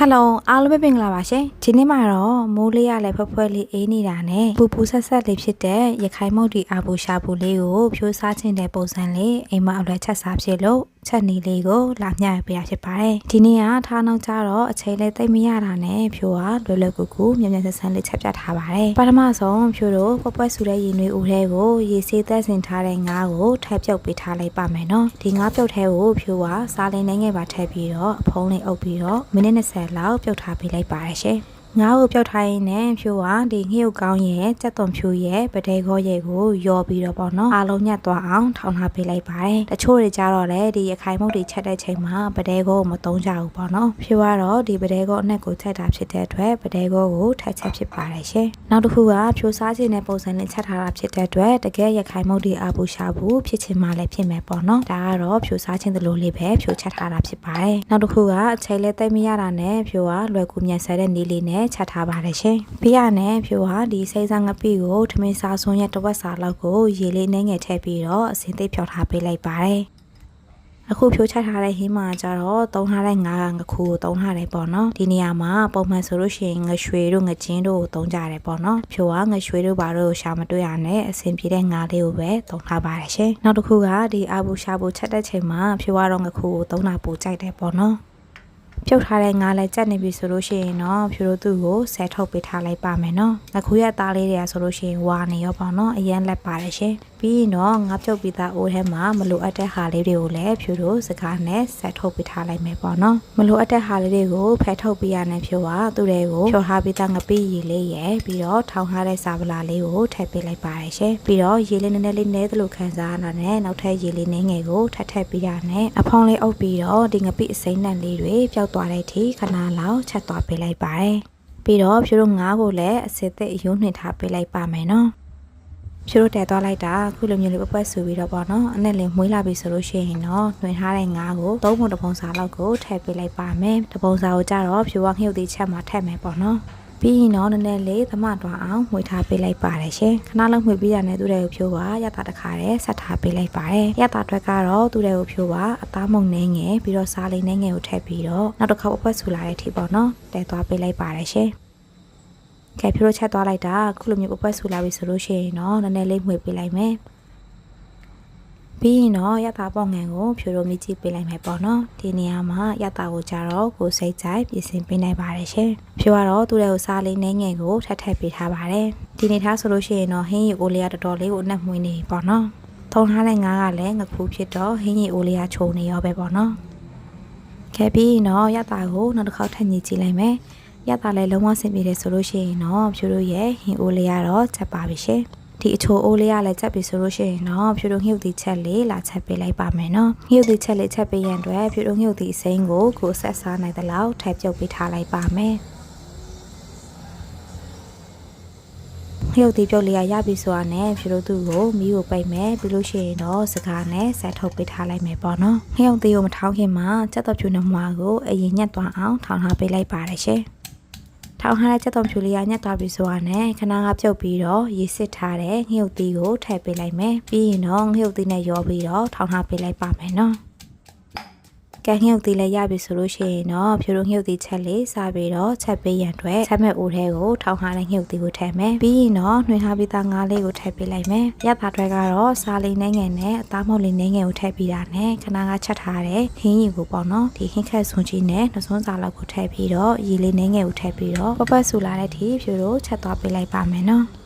ဟယ်လိုအားလုံးပဲမင်္ဂလာပါရှင်ဒီနေ့မှာတော့မိုးလေးရလည်းဖွက်ဖွက်လေးအေးနေတာနဲ့ပူပူဆက်ဆက်လေးဖြစ်တဲ့ရခိုင်မုတ်ဒီအာဘူရှာပူလေးကိုဖြိုးစားခြင်းတဲ့ပုံစံလေးအိမ်မအလွယ်ချက်စားဖြစ်လို့ ချက်နီလေးကိုလာမျှပေးရဖြစ်ပါတယ်ဒီနေ့ကထားနောက်ကြတော့အချိန်လေးတိတ်မရတာနဲ့ဖြိုးကလွယ်လွယ်ကူကူမြန်မြန်ဆန်ဆန်လေးချက်ပြထားပါတယ်ပထမဆုံးဖြိုးတို့ပွက်ပွက်ဆူတဲ့ရေနွေးဦးထဲကိုရေဆေးသက်စင်ထားတဲ့ငါးကိုထပ်ပြုတ်ပေးထားလိုက်ပါမယ်နော်ဒီငါးပြုတ်ထဲကိုဖြိုးကစားလေးနိုင်ငယ်ပါထည့်ပြီးတော့အဖုံးလေးအုပ်ပြီးတော့မိနစ်20လောက်ပြုတ်ထားပေးလိုက်ပါတယ်ရှင် ငါ့ကိုပြုတ်ထားရင်းနဲ့ဖြိုးကဒီငှုတ်ကောင်းရဲ့ကြက်သွန်ဖြိုးရဲ့ပတဲခေါရဲ့ကိုယော်ပြီးတော့ပေါ့နော်အားလုံးညက်သွားအောင်ထောင်ထားပေးလိုက်ပါတယ်တချို့တွေကြတော့လေဒီရခိုင်မုတ်တွေချက်တဲ့ချိန်မှာပတဲခေါကိုမသုံးကြဘူးပေါ့နော်ဖြိုးကတော့ဒီပတဲခေါအနက်ကိုချက်တာဖြစ်တဲ့အတွက်ပတဲခေါကိုထပ်ချက်ဖြစ်ပါတယ်ရှင်နောက်တစ်ခုကဖြိုးစားခြင်းနဲ့ပုံစံနဲ့ချက်ထားတာဖြစ်တဲ့အတွက်တကယ်ရခိုင်မုတ်တွေအပူရှာဘူးဖြစ်ချင်မှလည်းဖြစ်မယ်ပေါ့နော်ဒါကတော့ဖြိုးစားခြင်းတလို့လေးပဲဖြိုးချက်ထားတာဖြစ်ပါတယ်နောက်တစ်ခုကအချိန်လေးသိမ့်မရတာနဲ့ဖြိုးကလွယ်ကူမြန်ဆန်တဲ့နေလေးနဲ့ချက်ထားပါတယ်ရှင်ပြီးရနဲ့ဖြိုးကဒီစိတ်စားငပိကိုထမင်းစားစွန်းရဲ့တစ်ဝက်စာလောက်ကိုရေလေးနှဲငယ်ထည့်ပြီးတော့အစင်သိပ်ဖြော်ထားပေးလိုက်ပါတယ်အခုဖြိုးချထားတဲ့ဟင်းမှာကျတော့တုံးထားတဲ့ငါးငခုကိုတုံးထားတယ်ပေါ့နော်ဒီနေရာမှာပုံမှန်ဆိုလို့ရှိရင်ငရွှေတို့ငကျင်းတို့ကိုတုံးကြတယ်ပေါ့နော်ဖြိုးကငရွှေတို့ဘာတို့ရှာမတွေ့ရနဲ့အဆင်ပြေတဲ့ငါးလေးကိုပဲတုံးထားပါတယ်ရှင်နောက်တစ်ခုကဒီအာဘူရှာဘူချက်တဲ့ချိန်မှာဖြိုးကတော့ငခုကိုတုံးတာပိုကြိုက်တယ်ပေါ့နော် ပြုတ်ထားတဲ့ငါးလဲကြက်နေပြီဆိုလို့ရှိရင်တော့ဖြိုတို့သူ့ကိုဆဲထုတ်ပေးထားလိုက်ပါမယ်နော်။အခုရသားလေးတွေကဆိုလို့ရှိရင်ဝါနေရောပေါ့နော်။အရင်လက်ပါတယ်ရှင်။ပြီးရင်တော့ငါပြုတ်ပြီးသားအိုးထဲမှာမလိုအပ်တဲ့ဟာလေးတွေကိုလည်းဖြိုတို့စကားနဲ့ဆဲထုတ်ပေးထားလိုက်မယ်ပေါ့နော်။မလိုအပ်တဲ့ဟာလေးတွေကိုဖယ်ထုတ်ပေးရတဲ့ဖြိုကသူ့တွေကိုဖြိုထားပြီးသားငပိရည်လေးရယ်ပြီးတော့ထောင်ထားတဲ့စာပလာလေးကိုထည့်ပေးလိုက်ပါတယ်ရှင်။ပြီးတော့ရေလေးနည်းနည်းလေးနဲသလိုခံစားရတာနဲ့နောက်ထပ်ရေလေးနည်းငယ်ကိုထပ်ထည့်ပေးရနဲ့အဖုံးလေးအုပ်ပြီးတော့ဒီငပိအစိမ့်နှံလေးတွေပျောက်သွားတဲ့အထိခဏလောက်ချက်သွားပေးလိုက်ပါတယ်။ပြီးတော့ဖြိုတို့ငါးကိုလည်းအစစ်အသက်အယုံနှင်ထားပေးလိုက်ပါမယ်နော်။ဖြိုတို့တဲသွားလိုက်တာခုလိုမျိုးလေးပပွက်ဆူပြီးတော့ပေါ့နော်။အနဲ့လေးမွေးလာပြီဆိုလို့ရှိရင်တော့နှွင်ထားတဲ့ငါးကိုသုံးပုံတစ်ပုံစာလောက်ကိုထည့်ပေးလိုက်ပါမယ်။တစ်ပုံစာကိုကြတော့ဖြိုကငှုပ်သေးချက်မှာထည့်မယ်ပေါ့နော်။ ပြီးရင်တော့နည်းနည်းလေးသမတွားအောင်မှွေထားပေးလိုက်ပါတယ်ရှင်ခဏလောက်မှွေပြီးရတဲ့သူတွေကိုဖြိုးပါရတာတခါတည်းဆက်ထားပေးလိုက်ပါတယ်ရတာအတွက်ကတော့သူတွေကိုဖြိုးပါအသားမုံနှင်းငယ်ပြီးတော့စားလေးနှင်းငယ်ကိုထည့်ပြီးတော့နောက်တစ်ခါအပွက်ဆူလာတဲ့အထိပေါ့နော်တဲသွားပေးလိုက်ပါတယ်ရှင်ကဲဖြိုးတို့ချက်သွားလိုက်တာခုလိုမျိုးအပွက်ဆူလာပြီဆိုလို့ရှိရင်တော့နည်းနည်းလေးမှွေပေးလိုက်မယ် ပြီးရင်တော့ရတာပေါ့ငံကိုဖြိုတို့မြည်ကြည့်ပေးလိုက်မယ်ပေါ့နော်ဒီနေရာမှာရတာကိုကြတော့ကိုစိတ်ကြိုက်ပြင်ဆင်ပေးနိုင်ပါတယ်ရှင်ဖြိုကတော့သူ့ရဲ့ကိုစားလေးနှဲငယ်ကိုထပ်ထပ်ပေးထားပါတယ်ဒီနေထားဆိုလို့ရှိရင်တော့ဟင်းရီအိုလေးကတော်တော်လေးကိုအနက်မွေးနေပြီပေါ့နော်ထုံထားတဲ့ငါးကလည်းငခုဖြစ်တော့ဟင်းရီအိုလေးကခြုံနေရောပဲပေါ့နော်ခဲ့ပြီးတော့ရတာကိုနောက်တစ်ခေါက်ထပ်ညှိကြည့်လိုက်မယ်ရတာလည်းလုံးဝဆင်ပြေတယ်ဆိုလို့ရှိရင်တော့ဖြိုတို့ရဲ့ဟင်းအိုလေးကတော့ချက်ပါပြီရှင် ဒီအချိုအိုးလေးကလည်းချက်ပြီဆိုလို့ရှိရင်တော့ဖြူတို့ငှုပ်သီးချက်လေးလာချက်ပေးလိုက်ပါမယ်နော်ငှုပ်သီးချက်လေးချက်ပေးရန်အတွက်ဖြူတို့ငှုပ်သီးအစိမ်းကိုကိုဆက်စားနိုင်သလောက်ထည့်ပြုတ်ပေးထားလိုက်ပါမယ်ငှုပ်သီးပြုတ်လေးရရပြီဆိုတာနဲ့ဖြူတို့သူ့ကိုမီးကိုပိတ်မယ်ပြီးလို့ရှိရင်တော့စကားနဲ့ဆက်ထုတ်ပေးထားလိုက်မယ်ပေါ့နော်ငှုပ်သီးကိုမထောင်းခင်မှာစက်တော်ဖြူနှမွားကိုအရင်ညက်သွားအောင်ထောင်းထားပေးလိုက်ပါတယ်ရှင် ထောင်ထားတဲ့ချက်သွန်ဖြူလေးကညက်သွားပြီဆိုတာနဲ့ခဏကပြုတ်ပြီးတော့ရေစစ်ထားတဲ့ငှုပ်သီးကိုထည့်ပေးလိုက်မယ်ပြီးရင်တော့ငှုပ်သီးနဲ့ရောပြီးတော့ထောင်ထားပေးလိုက်ပါမယ်နော် ကဲငှုပ်သီးလည်းရပြီဆိုလို့ရှိရင်တော့ဖြူတို့ငှုပ်သီးချက်လေးစားပြီးတော့ချက်ပေးရန်အတွက်ချက်မဲ့အိုးထဲကိုထောင်ထားတဲ့ငှုပ်သီးကိုထည့်မယ်ပြီးရင်တော့နှွေထားပြီးသားငါးလေးကိုထည့်ပေးလိုက်မယ်ရတာတွေကတော့စားလေးနှဲငယ်နဲ့အသားမုတ်လေးနှဲငယ်ကိုထည့်ပြီးတာနဲ့ခဏကချက်ထားတဲ့ဟင်းရီကိုပေါ့နော်ဒီဟင်းခက်ဆွန်ကြီးနဲ့နှစွန်းစာလောက်ကိုထည့်ပြီးတော့ရေလေးနှဲငယ်ကိုထည့်ပြီးတော့ပပတ်ဆူလာတဲ့ထိဖြူတို့ချက်သွားပေးလိုက်ပါမယ်နော်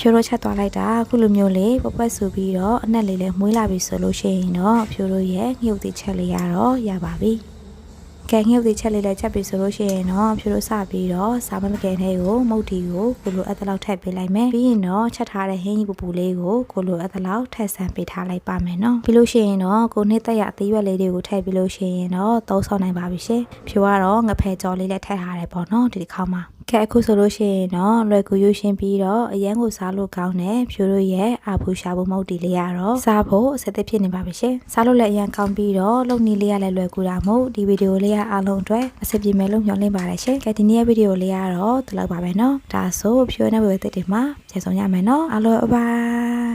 ဖြိုးတို့ချက်သွားလိုက်တာအခုလိုမျိုးလေးပပွက်ဆူပြီးတော့အနက်လေးလည်းမွေးလာပြီဆိုလို့ရှိရင်တော့ဖြိုးတို့ရဲ့ငှုပ်သီးချက်လေးရတော့ရပါပြီ ကဲငှုပ်သီးချက်လေးလည်းချက်ပြီဆိုလို့ရှိရင်တော့ဖြိုးတို့စပြီးတော့စားမမကဲထဲကိုမုတ်တီကိုကိုလိုအပ်တဲ့လောက်ထည့်ပေးလိုက်မယ်ပြီးရင်တော့ချက်ထားတဲ့ဟင်းကြီးပူပူလေးကိုကိုလိုအပ်တဲ့လောက်ထည့်ဆန်းပေးထားလိုက်ပါမယ်နော်ပြီးလို့ရှိရင်တော့ကိုနှစ်သက်ရအသေးရွက်လေးတွေကိုထည့်ပြီးလို့ရှိရင်တော့သုံးဆောင်နိုင်ပါပြီရှင်ဖြိုးကတော့ငဖယ်ကြော်လေးလည်းထည့်ထားတယ်ပေါ့နော်ဒီတစ်ခေါက်မှာကဲအခုဆိုလို့ရှိရင်တော့လွယ်ကူရွှရှင်ပြီးတော့အရန်ကိုစားလို့ကောင်းတယ်ဖြိုးတို့ရဲ့အာဖူရှာဖို့မဟုတ်ဒီလေးရတော့စားဖို့အဆက်သက်ဖြစ်နေပါပြီရှင်စားလို့လည်းအရန်ကောင်းပြီးတော့လုံနီလေးရလည်းလွယ်ကူတာမို့ဒီဗီဒီယိုလေးရအားလုံးအတွက်အဆင်ပြေမယ်လို့မျှော်လင့်ပါတယ်ရှင်ကဲဒီနေ့ရဲ့ဗီဒီယိုလေးကတော့ဒီလောက်ပါပဲเนาะဒါဆိုဖြိုးနေဝေသက်တွေမှာကျေဆုံးရမယ်เนาะအားလုံးဘိုင်